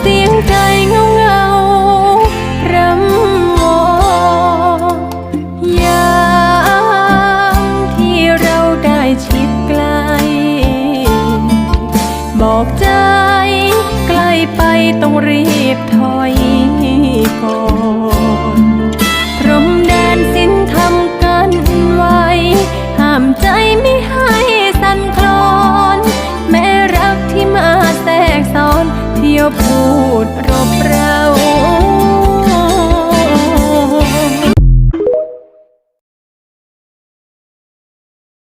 เสียงใจเงาเงารำวอยามที่เราได้ชิดไกล บอกใจใกล้ไปต้องรีบถอยก่อนพรมแดนสิ้นทำกันไวห้ามใจไม่ให้ the pool.